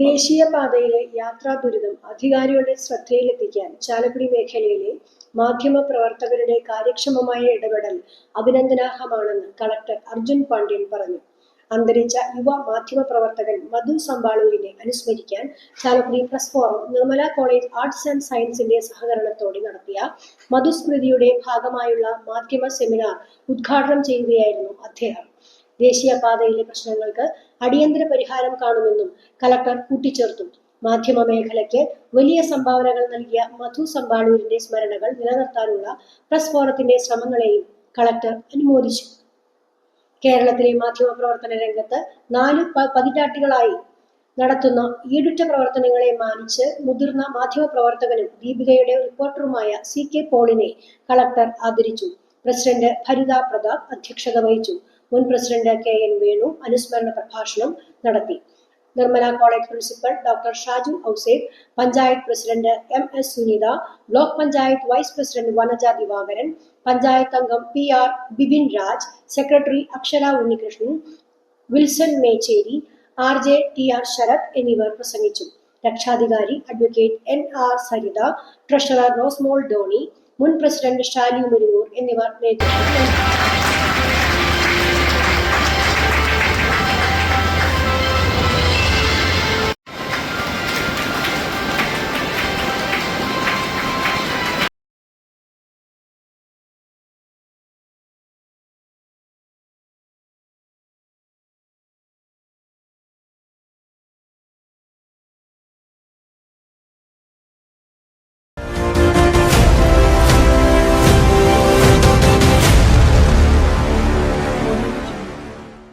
ദേശീയപാതയിലെ യാത്രാ ദുരിതം അധികാരികളുടെ ശ്രദ്ധയിലെത്തിക്കാൻ ചാലക്കുടി മേഖലയിലെ മാധ്യമ പ്രവർത്തകരുടെ കാര്യക്ഷമമായ ഇടപെടൽ അഭിനന്ദനാർഹമാണെന്ന് കളക്ടർ അർജുൻ പാണ്ഡ്യൻ പറഞ്ഞു. അന്തരിച്ച യുവ മാധ്യമ പ്രവർത്തകൻ മധു സമ്പാളൂരിനെ അനുസ്മരിക്കാൻ Chalakudy press forum Nirmala college arts and സയൻസിന്റെ സഹകരണത്തോടെ നടത്തിയ മധുസ്മൃതിയുടെ ഭാഗമായുള്ള മാധ്യമ സെമിനാർ ഉദ്ഘാടനം ചെയ്യുകയായിരുന്നു അദ്ദേഹം. ദേശീയപാതയിലെ പ്രശ്നങ്ങൾക്ക് അടിയന്തര പരിഹാരം കാണുമെന്നും കലക്ടർ കൂട്ടിച്ചേർത്തു. മാധ്യമ മേഖലയ്ക്ക് വലിയ സംഭാവനകൾ നൽകിയ മധു സമ്പാളൂരിന്റെ സ്മരണകൾ നിലനിർത്താനുള്ള പ്രസ് ഫോറത്തിന്റെ ശ്രമങ്ങളെയും കളക്ടർ അനുമോദിച്ചു. കേരളത്തിലെ മാധ്യമ പ്രവർത്തന രംഗത്ത് നാല് പതിറ്റാട്ടികളായി നടത്തുന്ന ഈടുറ്റ പ്രവർത്തനങ്ങളെ മാനിച്ച് മുതിർന്ന മാധ്യമ പ്രവർത്തകനും ദീപികയുടെ റിപ്പോർട്ടറുമായ സി കെ പോളിനെ കളക്ടർ ആദരിച്ചു. പ്രസിഡന്റ് ഭരിത പ്രതാപ് അധ്യക്ഷത വഹിച്ചു. മുൻ പ്രസിഡന്റ് കെ എൻ വേണു അനുസ്മരണ പ്രഭാഷണം നടത്തി. Nirmala college principal doctor Shaju Ouseph panchayat president M S Sunitha block panchayat vice president Vanaja Divakaran panchayat അംഗം P R Bipin Raj secretary Akshara Unnikrishnan Wilson Mecheri R J T R Sarath എന്നിവർ പ്രസംഗിച്ചു. രക്ഷാധികാരി advocate N R Saritha treasurer Rosemol Doni മുൻ president Shali Muringoor എന്നിവർ നേതൃത്വം നൽകി